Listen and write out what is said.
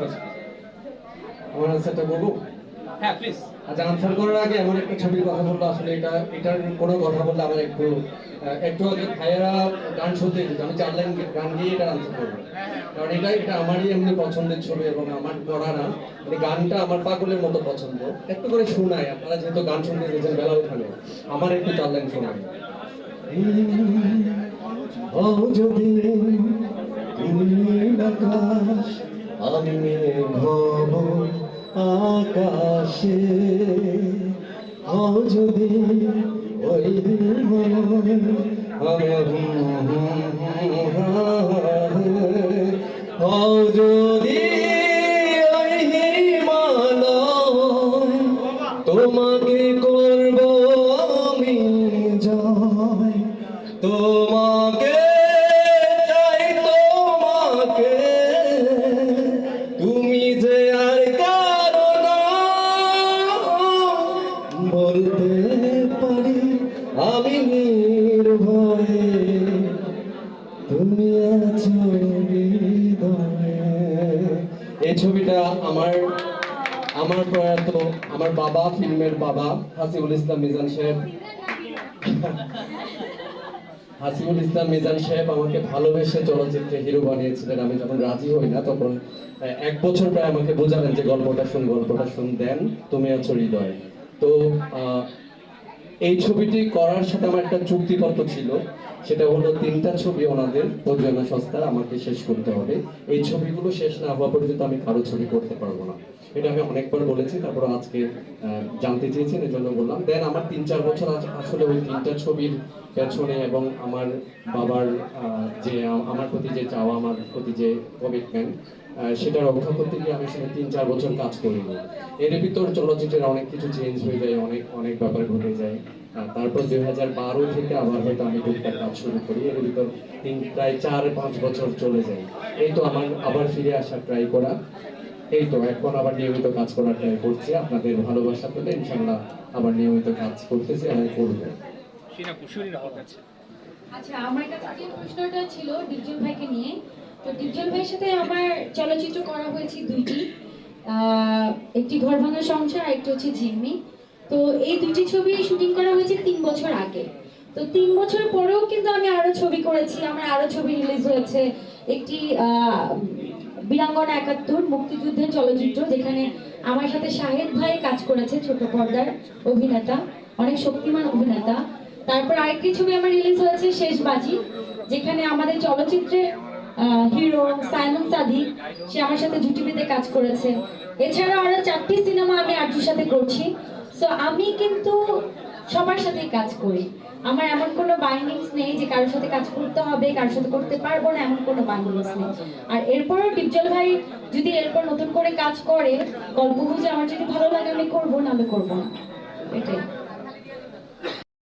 আচ্ছা আমার আনসারটা বলব হ্যাঁ প্লিজ আচ্ছা আনসার করার আগে এমন একটা ছবির কথা বলল আসলে এটা এটার কোনো কথা বললে আমার একটু একটু আগে ভাইয়েরা গান শুনতে দিত আমি চার লাইন গান গিয়ে এটা আনসার করব। কারণ এটা এটা আমারই এমনি পছন্দের ছবি এবং আমার করা না মানে গানটা আমার পাগলের মতো পছন্দ। একটু করে শোনাই আপনারা যেহেতু গান শুনতে দিয়েছেন বেলা ওখানে আমার একটু চার লাইন শোনাই ও যদি আকাশ আমি হব আকাশে যদি ওই দিন আমি যদি আমি মিজান সাহেব। আমাকে ভালোবেসে চলচ্চিত্রে হিরো বানিয়েছিলেন। আমি যখন রাজি হই না তখন এক বছর প্রায় আমাকে বোঝালেন যে গল্পটা শুন গল্পটা শুন দেন তুমি আছো হৃদয়। তো আহ, এই ছবিটি করার সাথে আমার একটা চুক্তিপত্র ছিল। সেটা হলো তিনটা ছবি ওনাদের। প্রযোজনা সংস্থা আমাকে শেষ করতে হবে। এই ছবিগুলো শেষ না হওয়া পর্যন্ত আমি কারও ছবি করতে পারব না। এটা আমি অনেকবার বলেছি, তারপর আজকে জানতে চেয়েছেন, এজন্য বললাম। দেন আমার তিন চার বছর আসলে ওই তিনটা ছবির পেছনে এবং আমার বাবার যে আমার প্রতি যে চাওয়া, আমার প্রতি যে কমিটমেন্ট সেটা রক্ষা করতে গিয়ে আমি আসলে তিন চার বছর কাজ করিনি। এর ভিতর চলচ্চিত্রের অনেক কিছু চেঞ্জ হয়ে যায় অনেক অনেক ব্যাপার ঘটে যায়। তারপর দুই হাজার বারো থেকে আবার হয়তো আমি টুকটাক কাজ শুরু করি। এর ভিতর তিন প্রায় চার পাঁচ বছর চলে যায়। এই তো আমার আবার ফিরে আসার ট্রাই করা। এই তো এখন আবার নিয়মিত কাজ করার ট্রাই করছি। আপনাদের ভালোবাসা পেলে ইনশাল্লাহ আবার নিয়মিত কাজ করতেছি এবং করব। আচ্ছা আমার কাছে যে প্রশ্নটা ছিল ডিপজল ভাইকে নিয়ে। তো ডিপজল ভাইয়ের সাথে আমার চলচ্চিত্র করা হয়েছে দুইটি। একটি ঘর ভাঙা সংসার আর একটি হচ্ছে ঝিম্মি তো এই দুইটি ছবি শুটিং করা হয়েছে তিন বছর আগে। তো তিন বছর পরেও কিন্তু আমি আরও ছবি করেছি। আমার আরও ছবি রিলিজ হয়েছে। একটি বীরাঙ্গনা একাত্তর মুক্তিযুদ্ধের চলচ্চিত্র, যেখানে আমার সাথে শাহেদ ভাই কাজ করেছে, ছোট পর্দার অভিনেতা, অনেক শক্তিমান অভিনেতা। তারপর আরেকটি ছবি আমার রিলিজ হয়েছে শেষ বাজি যেখানে আমাদের চলচ্চিত্রের হিরো সাইমন সাদিক সে আমার সাথে জুটি বেঁধে কাজ করেছে। এছাড়া আরও চারটি সিনেমা আমি আর্যুর সাথে করছি। সো আমি কিন্তু সবার সাথেই কাজ করি। আমার এমন কোনো বাইন্ডিংস নেই যে কারোর সাথে কাজ করতে হবে, কারোর সাথে করতে পারব না, এমন কোনো বাইন্ডিংস নেই। আর এরপরও ডিপজল ভাই যদি এরপর নতুন করে কাজ করে গল্প বুঝে আমার যদি ভালো লাগে আমি করব না আমি করব না। এটাই।